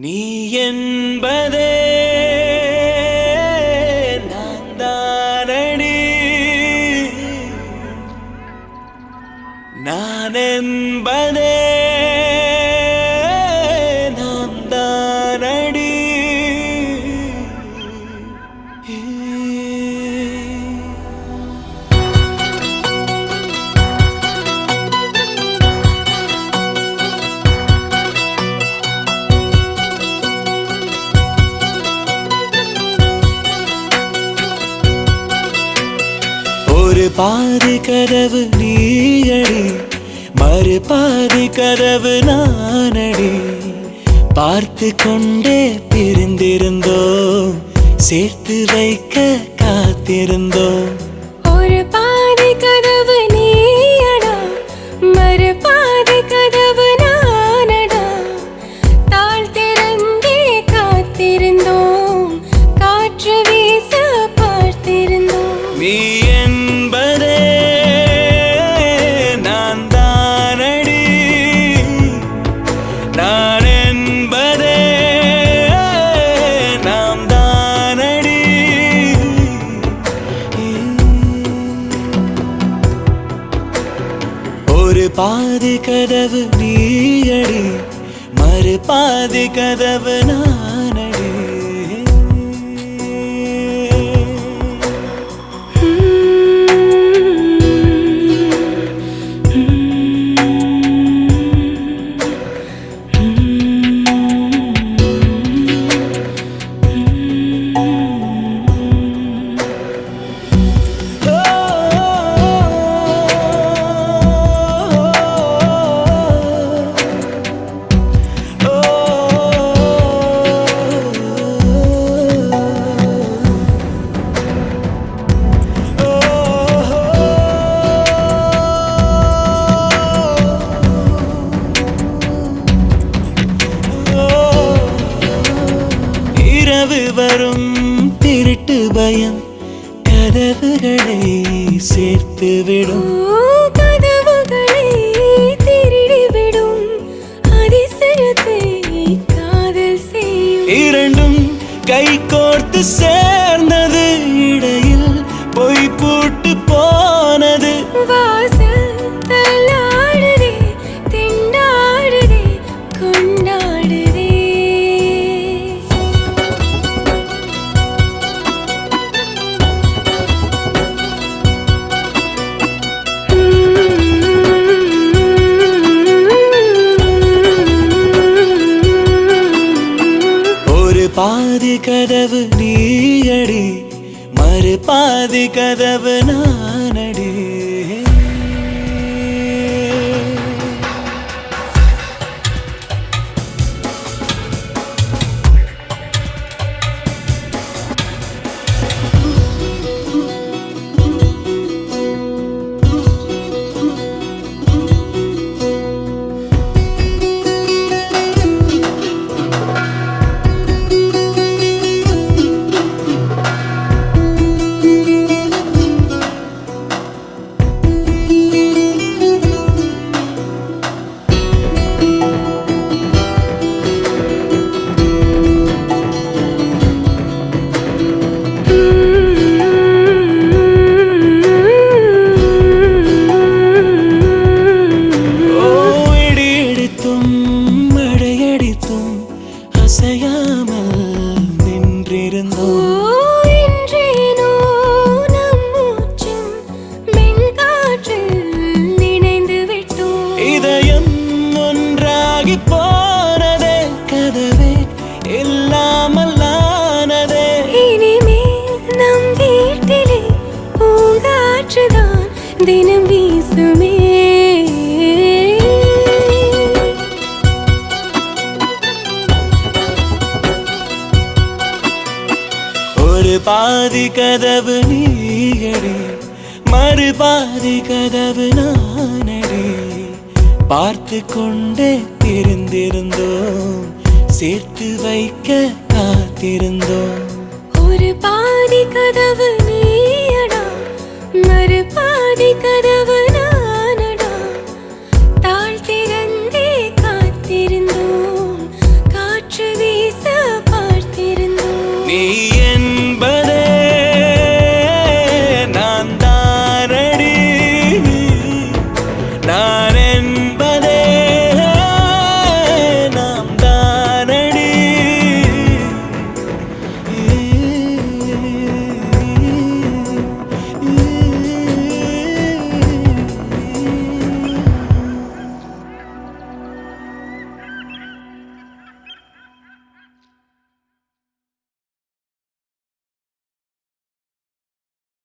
நீ என்பதே நான் தானடி. நான் என்பதே பாதி கதவு நீயடி மறு பாதி கதவு நானடி. பார்த்து கொண்டே பிரிந்திருந்தோம் சேர்த்து வைக்க காத்திருந்தோம். நான் என்பதே நாம் தானடி ஒரு பாதி கதவு நீயடி மறு பாதி கதவு நான் இரவு வரும் திருட்டு பயம் கதவுகளை சேர்த்து விடும் பாதி கதவு நீயடி மறு பாதி கதவு நானடி. தினம் வீசுமே. ஒரு பாதி கதவு நீயடி மறு பாதி கதவு நானடி. பார்த்து கொண்டே திருந்திருந்தோம் சேர்த்து வைக்க காத்திருந்தோம்.